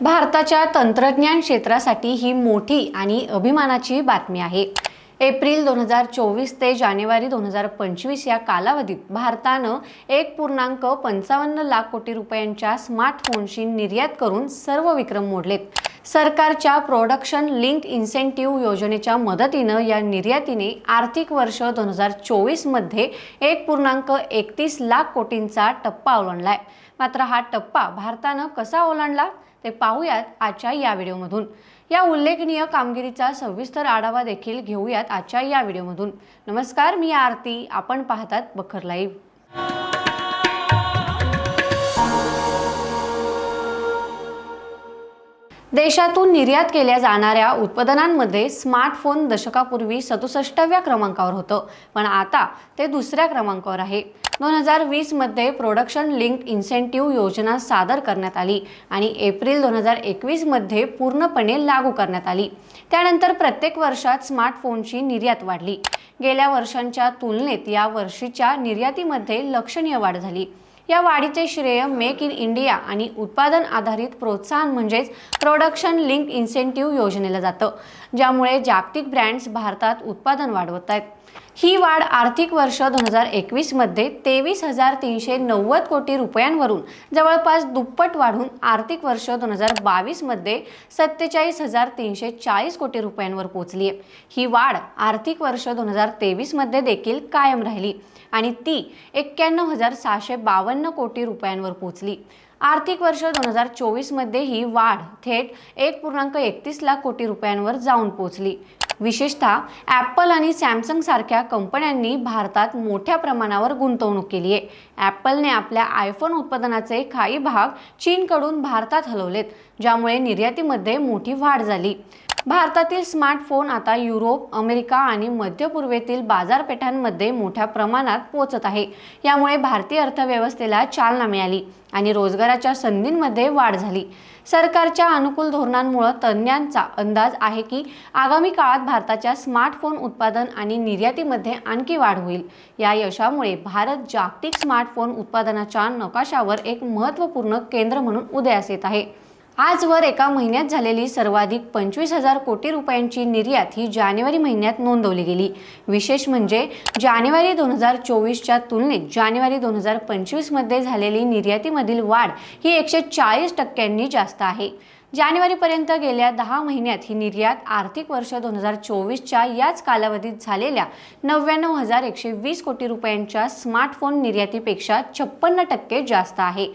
भारताच्या तंत्रज्ञान क्षेत्रासाठी ही मोठी आणि अभिमानाची बातमी आहे. एप्रिल दोन हजार चोवीस ते जानेवारी दोन हजार पंचवीस या कालावधीत भारतानं एक पूर्णांक पंचावन्न लाख कोटी रुपयांच्या स्मार्टफोनची निर्यात करून सर्व विक्रम मोडलेत. सरकारच्या प्रोडक्शन लिंक इन्सेंटिव्ह योजनेच्या मदतीनं या निर्यातीने आर्थिक वर्ष दोन हजार चोवीसमध्ये एक पूर्णांक एकतीस लाख कोटींचा टप्पा ओलांडलाय. मात्र हा टप्पा भारतानं कसा ओलांडला ते पाहूयात आजच्या या व्हिडिओमधून. या उल्लेखनीय कामगिरीचा सविस्तर आढावा देखील घेऊयात आजच्या या व्हिडिओमधून. नमस्कार मी आरती. आपण पाहतात बखर लाईव्ह. देशातून निर्यात केल्या जाणाऱ्या उत्पादनांमध्ये स्मार्टफोन दशकापूर्वी सदुसष्टाव्या क्रमांकावर होतं. पण आता ते दुसऱ्या क्रमांकावर आहे. दोन हजार वीसमध्ये प्रोडक्शन लिंक्ड इन्सेंटिव्ह योजना सादर करण्यात आली आणि एप्रिल दोन हजार एकवीसमध्ये पूर्णपणे लागू करण्यात आली. त्यानंतर प्रत्येक वर्षात स्मार्टफोनची निर्यात वाढली. गेल्या वर्षांच्या तुलनेत या वर्षीच्या निर्यातीमध्ये लक्षणीय वाढ झाली. या वाढीचे श्रेय मेक इन इंडिया आणि उत्पादन आधारित प्रोत्साहन म्हणजेच प्रोडक्शन लिंक इन्सेंटिव्ह योजनेला जातं. ज्यामुळे जागतिक ब्रँड्स भारतात उत्पादन वाढवत आहेत. ही वाढ आर्थिक वर्ष दोन हजार एकवीसमध्ये तेवीस हजार तीनशे नव्वद कोटी रुपयांवरून जवळपास दुप्पट वाढून आर्थिक वर्ष दोन हजार बावीसमध्ये सत्तेचाळीस हजार तीनशे चाळीस कोटी रुपयांवर पोहोचली आहे. ही वाढ आर्थिक वर्ष दोन हजार तेवीसमध्ये देखील कायम राहिली आणि ती एक्क्याण्णव हजार सहाशे बावन्न कोटी रुपयांवर पोहोचली. आर्थिक वर्ष दोन हजार चोवीसमध्ये ही वाढ थेट एक पूर्णांक एकतीस लाख कोटी रुपयांवर जाऊन पोहोचली. विशेषतः ॲपल आणि सॅमसंग सारख्या कंपन्यांनी भारतात मोठ्या प्रमाणावर गुंतवणूक केली आहे. ॲपलने आपल्या आयफोन उत्पादनाचे काही भाग चीनकडून भारतात हलवलेत ज्यामुळे निर्यातीमध्ये मोठी वाढ झाली. भारतातील स्मार्टफोन आता युरोप अमेरिका आणि मध्य पूर्वेतील बाजारपेठांमध्ये मोठ्या प्रमाणात पोहोचत आहे. यामुळे भारतीय अर्थव्यवस्थेला चालना मिळाली आणि रोजगाराच्या संधींमध्ये वाढ झाली. सरकारच्या अनुकूल धोरणांमुळे तज्ज्ञांचा अंदाज आहे की आगामी काळात भारताच्या स्मार्टफोन उत्पादन आणि निर्यातीमध्ये आणखी वाढ होईल. या यशामुळे भारत जागतिक स्मार्टफोन उत्पादनाच्या नकाशावर एक महत्त्वपूर्ण केंद्र म्हणून उदयास येत आहे. आजवर एका महिन्यात झालेली सर्वाधिक पंचवीस हजार कोटी रुपयांची निर्यात ही जानेवारी महिन्यात नोंदवली गेली. विशेष म्हणजे जानेवारी दोन हजार चोवीसच्या तुलनेत जानेवारी दोन हजार पंचवीसमध्ये झालेली निर्यातीमधील वाढ ही एकशे चाळीस टक्क्यांनी जास्त आहे. जानेवारीपर्यंत गेल्या दहा महिन्यात ही निर्यात आर्थिक वर्ष दोन हजार चोवीसच्या याच कालावधीत झालेल्या नव्याण्णव हजार एकशे वीस कोटी रुपयांच्या स्मार्टफोन निर्यातीपेक्षा छप्पन्न टक्के जास्त आहे.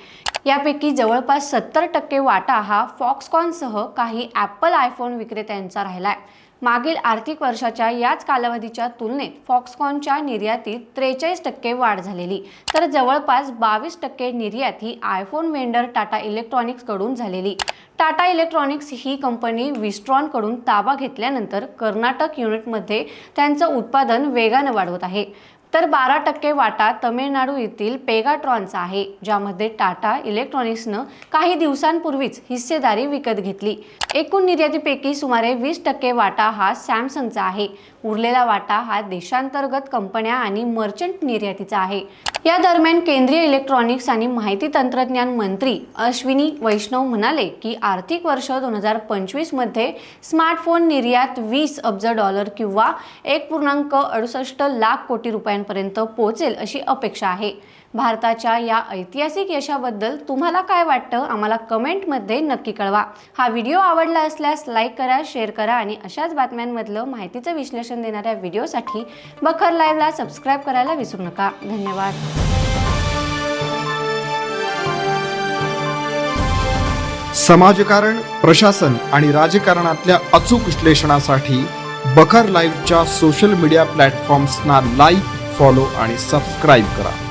यापैकी जवळपास सत्तर टक्के वाटा हा फॉक्सकॉनसह काही ॲपल आयफोन विक्रेत्यांचा आहे मागील आर्थिक वर्षाच्या याच कालावधीच्या तुलनेत फॉक्सकॉनच्या निर्यातीत त्रेचाळीस टक्के वाढ झालेली. तर जवळपास बावीस टक्के निर्यात ही आयफोन वेंडर टाटा इलेक्ट्रॉनिक्सकडून झालेली. टाटा इलेक्ट्रॉनिक्स ही कंपनी विस्ट्रॉनकडून ताबा घेतल्यानंतर कर्नाटक युनिटमध्ये त्यांचं उत्पादन वेगानं वाढवत आहे. तर बारा टक्के वाटा तमिळनाडू येथील पेगाट्रॉनचा आहे ज्यामध्ये टाटा इलेक्ट्रॉनिक्सनं काही दिवसांपूर्वीच हिस्सेदारी विकत घेतली. एकूण निर्यातीपैकी सुमारे वीस टक्के वाटा हा सॅमसंगचा आहे. उरलेला वाटा हा देशांतर्गत कंपन्या आणि मर्चंट निर्यातीचा आहे. या दरम्यान केंद्रीय इलेक्ट्रॉनिक्स आणि माहिती तंत्रज्ञान मंत्री अश्विनी वैष्णव म्हणाले की आर्थिक वर्ष दोन हजार पंचवीसमध्ये स्मार्टफोन निर्यात वीस अब्ज डॉलर किंवा एक पूर्णांक अडुसष्ट लाख कोटी रुपयांपर्यंत पोहोचेल अशी अपेक्षा आहे. भारताच्या या ऐतिहासिक यशाबद्दल तुम्हाला काय वाटतं आम्हाला कमेंटमध्ये नक्की कळवा. हा व्हिडिओ आवडला असल्यास लाईक करा शेअर करा आणि अशाच बातम्यांमधलं माहितीचं विश्लेषण देणाऱ्या व्हिडिओसाठी बखर लाईव्हला सबस्क्राईब करायला विसरू नका. धन्यवाद. समाजकारण प्रशासन आणि राजकारणातल्या अचूक विश्लेषणासाठी बखर लाईव्हच्या सोशल मीडिया प्लॅटफॉर्म्सना लाईक फॉलो आणि सबस्क्राईब करा.